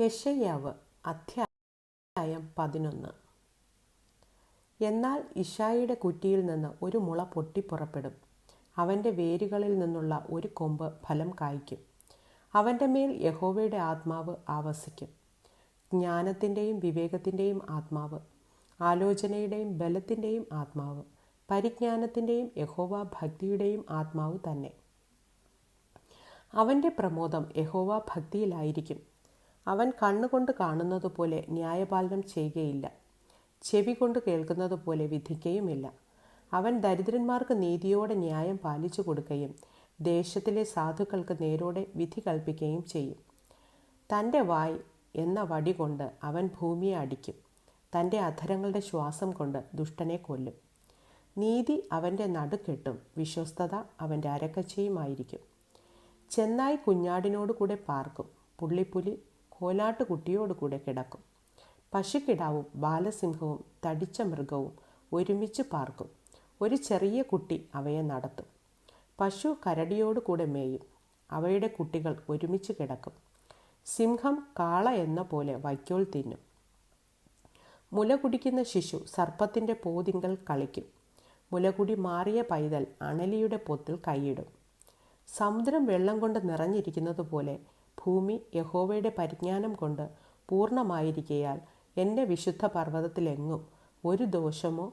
യെശയ്യാവ് അധ്യായം പതിനൊന്ന്. എന്നാൽ ഇഷായിയുടെ കുറ്റിയിൽ നിന്ന് ഒരു മുള പൊട്ടിപ്പുറപ്പെടും അവന്റെ വേരുകളിൽ നിന്നുള്ള ഒരു കൊമ്പ് ഫലം കായ്ക്കും. അവന്റെ മേൽ യഹോവയുടെ ആത്മാവ് ആവസിക്കും. ജ്ഞാനത്തിന്റെയും വിവേകത്തിന്റെയും ആത്മാവ് ആലോചനയുടെയും ബലത്തിന്റെയും ആത്മാവ് പരിജ്ഞാനത്തിന്റെയും യഹോവ ഭക്തിയുടെയും ആത്മാവ് തന്നെ. അവന്റെ പ്രമോദം യഹോവ ഭക്തിയിലായിരിക്കും. അവൻ കണ്ണുകൊണ്ട് കാണുന്നത് പോലെ ന്യായപാലനം ചെയ്യുകയില്ല. ചെവി കൊണ്ട് കേൾക്കുന്നത് പോലെ വിധിക്കുകയുമില്ല. അവൻ ദരിദ്രന്മാർക്ക് നീതിയോടെ ന്യായം പാലിച്ചു കൊടുക്കുകയും ദേശത്തിലെ സാധുക്കൾക്ക് നേരോടെ വിധി കൽപ്പിക്കുകയും ചെയ്യും. തന്റെ വായ് എന്ന വടി കൊണ്ട് അവൻ ഭൂമിയെ അടിക്കും. തന്റെ അധരങ്ങളുടെ ശ്വാസം കൊണ്ട് ദുഷ്ടനെ കൊല്ലും. നീതി അവന്റെ നടുക്കെട്ടും വിശ്വസ്തത അവന്റെ അരക്കച്ചയുമായിരിക്കും. ചെന്നായി കുഞ്ഞാടിനോട് കൂടെ പാർക്കും. പുള്ളിപ്പുലി കോലാട്ടുകുട്ടിയോട് കൂടെ കിടക്കും. പശുക്കിടാവും ബാലസിംഹവും തടിച്ച മൃഗവും ഒരുമിച്ച് പാർക്കും. ഒരു ചെറിയ കുട്ടി അവയെ നടത്തും. പശു കരടിയോട് കൂടെ മേയും. അവയുടെ കുട്ടികൾ ഒരുമിച്ച് കിടക്കും. സിംഹം കാള എന്ന പോലെ വൈക്കോൽ തിന്നും. മുല കുടിക്കുന്ന ശിശു സർപ്പത്തിന്റെ പോതിങ്കൽ കളിക്കും. മുലകുടി മാറിയ പൈതൽ അണലിയുടെ പൊത്തിൽ കൈയിടും. സമുദ്രം വെള്ളം കൊണ്ട് നിറഞ്ഞിരിക്കുന്നത് പോലെ ഭൂമി യഹോവയുടെ പരിജ്ഞാനം കൊണ്ട് പൂർണമായിരിക്കയാൽ എന്റെ വിശുദ്ധ പർവതത്തിലെങ്ങും ഒരു ദോഷമോ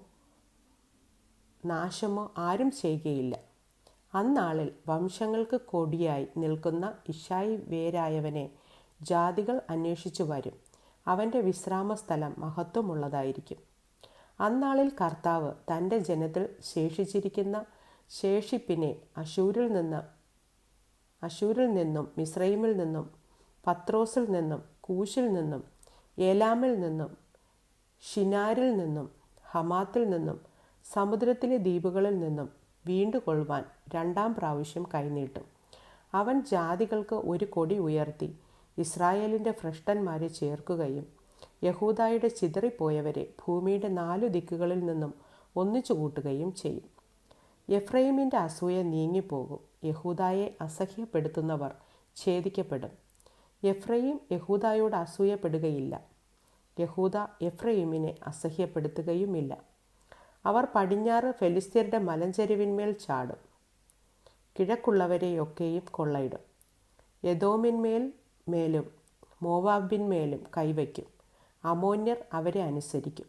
നാശമോ ആരും ചെയ്യുകയില്ല. അന്നാളിൽ വംശങ്ങൾക്ക് കൊടിയായി നിൽക്കുന്ന ഇഷായി വേരായവനെ ജാതികൾ അന്വേഷിച്ചു വരും. അവന്റെ വിശ്രാമസ്ഥലം മഹത്വമുള്ളതായിരിക്കും. അന്നാളിൽ കർത്താവ് തന്റെ ജനത്തിൽ ശേഷിച്ചിരിക്കുന്ന ശേഷിപ്പിനെ അശൂരിൽ നിന്ന് അശൂരിൽ നിന്നും മിസ്രൈമിൽ നിന്നും പത്രോസിൽ നിന്നും കൂശിൽ നിന്നും ഏലാമിൽ നിന്നും ഷിനാരിൽ നിന്നും ഹമാത്തിൽ നിന്നും സമുദ്രത്തിലെ ദ്വീപുകളിൽ നിന്നും വീണ്ടുകൊള്ളുവാൻ രണ്ടാം പ്രാവശ്യം കൈനീട്ടും. അവൻ ജാതികൾക്ക് ഒരു കൊടി ഉയർത്തി ഇസ്രായേലിന്റെ ഭ്രഷ്ടന്മാരെ ചേർക്കുകയും യഹൂദായുടെ ചിതറിപ്പോയവരെ ഭൂമിയുടെ നാലു ദിക്കുകളിൽ നിന്നും ഒന്നിച്ചു കൂട്ടുകയും ചെയ്യും. എഫ്രൈമിന്റെ അസൂയ നീങ്ങിപ്പോകും. യഹൂദായെ അസഹ്യപ്പെടുത്തുന്നവർ ഛേദിക്കപ്പെടും. എഫ്രൈം യഹൂദായോട് അസൂയപ്പെടുകയില്ല. യഹൂദ എഫ്രൈമിനെ അസഹ്യപ്പെടുത്തുകയുമില്ല. അവർ പടിഞ്ഞാറ് ഫെലിസ്തീരുടെ മലഞ്ചെരുവിന്മേൽ ചാടും. കിഴക്കുള്ളവരെയൊക്കെയും കൊള്ളയിടും. യദോമിന്മേൽ മേലും മോവാബിന്മേലും കൈവയ്ക്കും. അമോന്യർ അവരെ അനുസരിക്കും.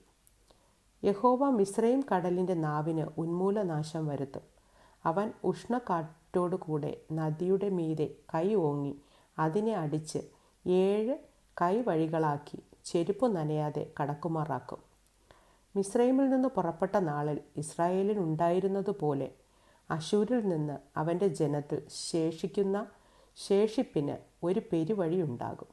യഹോവ മിശ്രയും കടലിന്റെ നാവിന് ഉന്മൂലനാശം വരുത്തും. അവൻ ഉഷ്ണക്കാറ്റോടുകൂടെ നദിയുടെ മീതെ കൈ ഓങ്ങി. അതിനെ അടിച്ച് ഏഴ് കൈവഴികളാക്കി ചെരുപ്പ് നനയാതെ കടക്കുമാറാക്കും. മിശ്രൈമിൽ നിന്ന് പുറപ്പെട്ട നാളിൽ ഇസ്രായേലിൽ ഉണ്ടായിരുന്നതുപോലെ അശൂരിൽ നിന്ന് അവന്റെ ജനത്തിൽ ശേഷിക്കുന്ന ശേഷിപ്പിന് ഒരു പെരുവഴി ഉണ്ടാകും